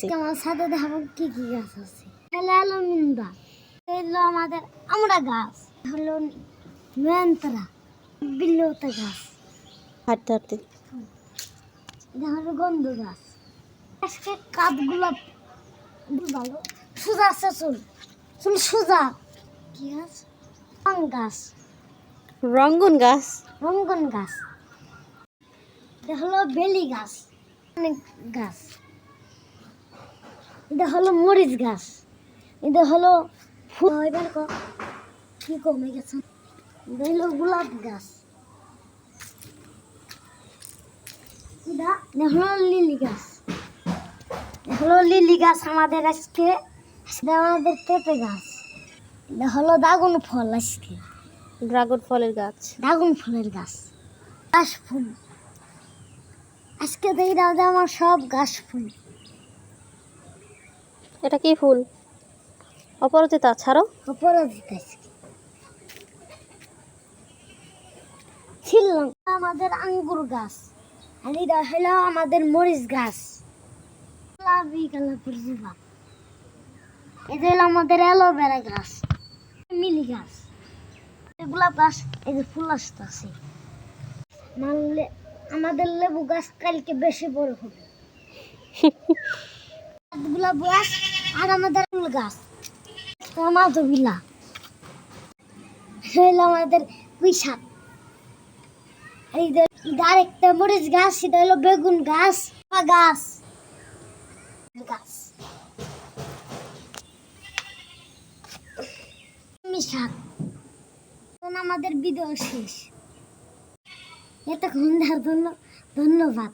দেখতেছি আমার সাথে দেখাবো কি কি গাছ আছে। তাহলে হলো মিন্দা এগুলো আমাদের আমরা গাছ। হলো মেন্তরা বিল্লতা গাছ। হাঁটতে হাঁটতে। এটা হলো গন্ধ গাছ। আজকে কাঠগুলো ভালো। সোজা আছে চুল। চুল সোজা। কি গাছ? রং গাছ। রঙ্গন গাছ। রঙ্গন গাছ। এটা হলো বেলি গাছ। অনেক গাছ। এটা হলো মরিচ গাছ। এটা হলো ফুল। এবার কি কমে গেছে। এটা হলো গোলাপ গাছ। এটা হলো লিলি গাছ। হলো লিলি গাছ আমাদের আজকে। এটা আমাদের পেঁপে গাছ। এটা হলো দাগুন ফল আজকে। ড্রাগন ফলের গাছ। ড্রাগন ফুলের গাছ। গাছ ফুল। আজকে দেখি দাদা আমার সব গাছ ফুল। এটা কি ফুল? অপরাজিতা ছাড়ো। অপরাজিত ছিলাম আমাদের আঙ্গুর গাছ আর এটা হলো আমাদের মরিচ গাছ। গোলাপি গোলাপের জুবা। এটা হলো আমাদের অ্যালোভেরা গাছ মিলি গাছ। গোলাপ গাছ এই যে ফুল আসতেছে। মানলে আমাদের লেবু গাছ কালকে বেশি বড় হবে। গোলাপ গাছ আর আমাদের ফুল গাছ। মাধবিলা হইল আমাদের পুঁই শাক। এই যে এটা আরেকটা মরিচ গাছ, সেটা হলো বেগুন গাছ গাছ। গাছ। শাক। আমাদের ভিডিও শেষ। এতক্ষণ ধন্যবাদ।